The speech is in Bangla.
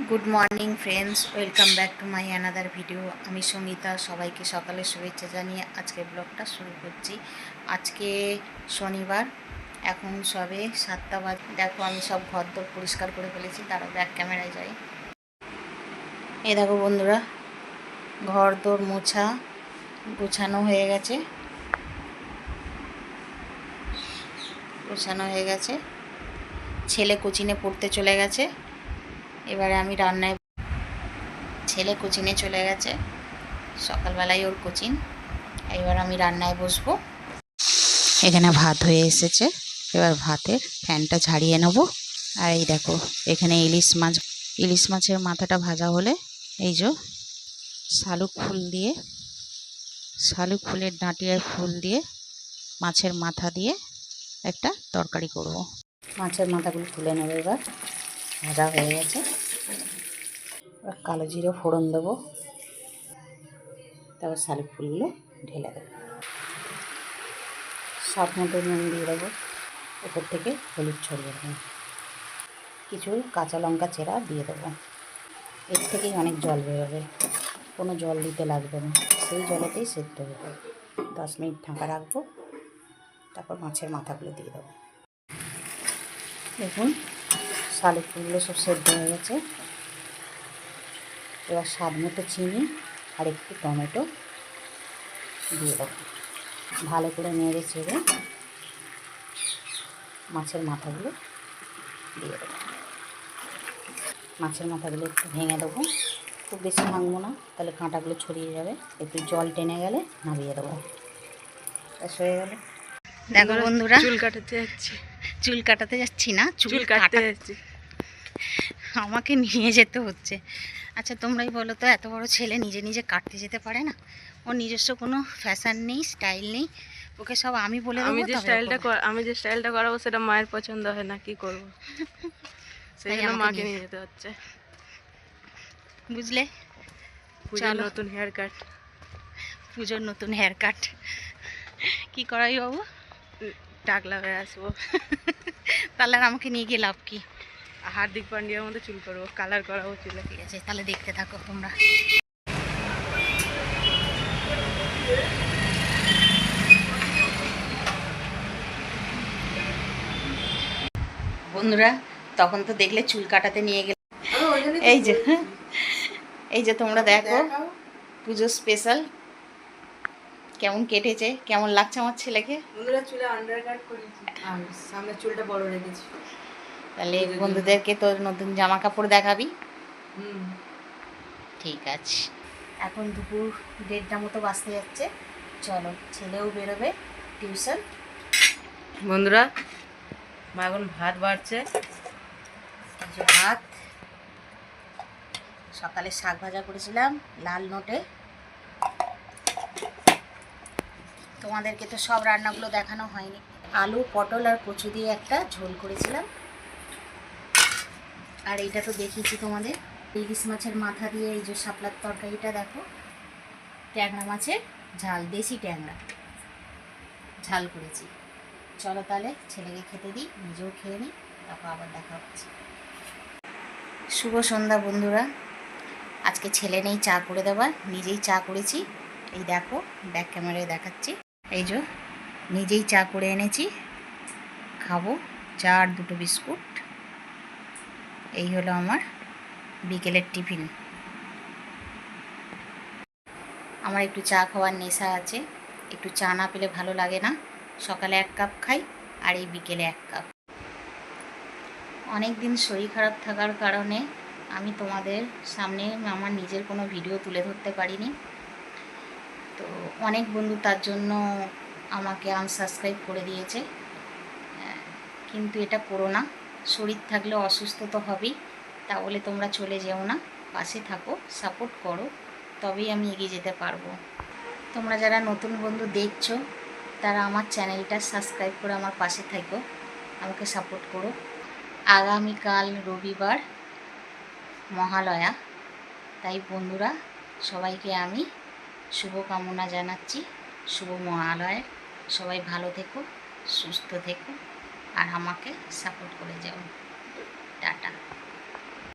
Good morning friends welcome back to my another video আমি সঙ্গীতা সবাইকে সকালে শুভেচ্ছা জানিয়ে আজকে ব্লগটা শুরু করছি। আজকে শনিবার, এখন সবে সাতটা বাজ, দেখো আমি সব ঘর দর পরিষ্কার করে ফেলেছি তারও ব্যাক ক্যামেরায় যাই এ দেখো বন্ধুরা ঘর দর মোছা গোছানো হয়ে গেছে। গোছানো হয়ে গেছে। ছেলে কোচিনে পড়তে চলে গেছে। এবারে আমি রান্নায় ছেলে কোচিনে চলে গেছে। সকালবেলায় ওর কোচিং এবার আমি রান্নায় বসবো। এখানে ভাত হয়ে এসেছে। এবার ভাতের ফ্যানটা ঝাড়িয়ে নেব। আর এই দেখো, এখানে ইলিশ মাছ, ইলিশ মাছের মাথাটা ভাজা হলে এই যে শালুক ফুল দিয়ে, শালুক ফুলের ডাঁটিয়ার ফুল দিয়ে, মাছের মাথা দিয়ে একটা তরকারি করব। মাছের মাথাগুলো তুলে নেব এবার। ভাজা হয়ে গেছে। এবার কালো জিরে ফোড়ন দেবো। তারপর শালুক ফুলগুলো ঢেলে দেবো। স্বাদ মতো নুন দিয়ে দেবো। ওপর থেকে হলুদ ছড়িয়ে দেবো। কিছু কাঁচা লঙ্কা চেরা দিয়ে দেবো। এর থেকেই অনেক জল বেরোবে। কোনো জল দিতে লাগবে না। সেই জলেতেই সেদ্ধ হবে দশ মিনিট ঢাকা রাখব। তারপর মাছের মাথাগুলো দিয়ে দেবো। দেখুন শালুক ফুলগুলো সব সেদ্ধ হয়ে গেছে। এবার স্বাদ মতো চিনি আর একটু টমেটো দিয়ে দেবো। ভালো করে নেড়ে চেড়ে মাছের মাথাগুলো দিয়ে দেবো। মাছের মাথাগুলো একটু ভেঙে দেবো। খুব বেশি ভাঙবো না তাহলে কাঁটাগুলো ছড়িয়ে যাবে। একটু জল টেনে গেলে নামিয়ে দেবো। হয়ে গেল। দেখো বন্ধুরা চুল কাটাতে যাচ্ছি। চুল কাটাতে যাচ্ছি না চুল কাটাতে যাচ্ছি। আমাকে নিয়ে যেতে হচ্ছে। আচ্ছা তোমরাই বলো তো এত বড় ছেলে নিজে নিজে কাটতে যেতে পারে না? ওর নিজস্ব কোনো ফ্যাশন নেই স্টাইল নেই? ওকে সব আমি বলে আমি যে স্টাইলটা। আমি যে স্টাইলটা করাবো সেটা মায়ের পছন্দ হয় না কি করব? সেই জন্য মাকে নিয়ে- নিয়ে যেতে হচ্ছে। বুঝলে? পুজোর নতুন হেয়ার কাট পুজোর নতুন হেয়ার কাট কী করাই বাবু? টাকলা হয়ে আসব। তাহলে আর আমাকে নিয়ে গিয়ে লাভ কি? হার্দিক পান্ডিয়ার মতো চুল করব কালার করাবো চুলে। ঠিক আছে তাহলে দেখতে থাকো তোমরা। বন্ধুরা তখন তো দেখলে চুল কাটাতে নিয়ে গেলে। এই যে এই যে তোমরা দেখো পুজো স্পেশাল কেমন কেটেছে কেমন লাগছে আমার ছেলেকে? বন্ধুরা চুলে আন্ডার কাট করেছি। আর সামনে চুলটা বড় রেখেছি। তাহলে বন্ধুদেরকে তোর নতুন জামা কাপড় দেখাবি? হুম। ঠিক আছে। এখন দুপুর দেড়টা মতো বাঁচতে যাচ্ছে। চলো ছেলেও বেরোবে টিউশন। বন্ধুরা মা এখন ভাত বাড়ছে। ভাত। সকালে শাক ভাজা করেছিলাম লাল নোটে। তোমাদেরকে তো সব রান্নাগুলো দেখানো হয়নি। আলু পটল আর কচু দিয়ে একটা ঝোল করেছিলাম। আর এইটা তো দেখিয়েছি তোমাদের। ইলিশ মাছের মাথা দিয়ে এই যে শাপলার তরকারিটা, দেখো। ট্যাংরা মাছের ঝাল, দেশি ট্যাংরা। ঝাল করেছি। চলো তাহলে ছেলেকে খেতে দিই, নিজেও খেয়ে নিই, তারপর আবার দেখা হচ্ছে। শুভ সন্ধ্যা বন্ধুরা। আজকে ছেলে নেই, চা করে দেওয়ার নিজেই চা করেছি। এই দেখো ব্যাক ক্যামেরায় দেখাচ্ছি। এই যে, নিজেই চা করে এনেছি। খাব, চা আর দুটো বিস্কুট। এই হলো আমার বিকেলের টিফিন। আমার একটু চা খাওয়ার নেশা আছে। একটু চা না পেলে ভালো লাগে না। সকালে এক কাপ খাই আর এই বিকেলে এক কাপ। অনেক দিন শরীর খারাপ থাকার কারণে আমি তোমাদের সামনে আমার নিজের কোনো ভিডিও তুলে ধরতে পারিনি। তো অনেক বন্ধু তার জন্য আমাকে আনসাবস্ক্রাইব করে দিয়েছে। কিন্তু এটা করো না। শরীর থাকলে অসুস্থ তো হবেই। তা বলে তোমরা চলে যেও না, পাশে থাকো সাপোর্ট করো, তবেই আমি এগিয়ে যেতে পারব। তোমরা যারা নতুন বন্ধু দেখছ, তারা আমার চ্যানেলটা সাবস্ক্রাইব করে আমার পাশে থাকো, আমাকে সাপোর্ট করো। আগামীকাল রবিবার মহালয়া, তাই বন্ধুরা, সবাইকে আমি শুভকামনা জানাচ্ছি, শুভ মহালয়ের, সবাই ভালো থেকো, সুস্থ থেকো। আর আমাকে সাপোর্ট করে যাও। টাটা।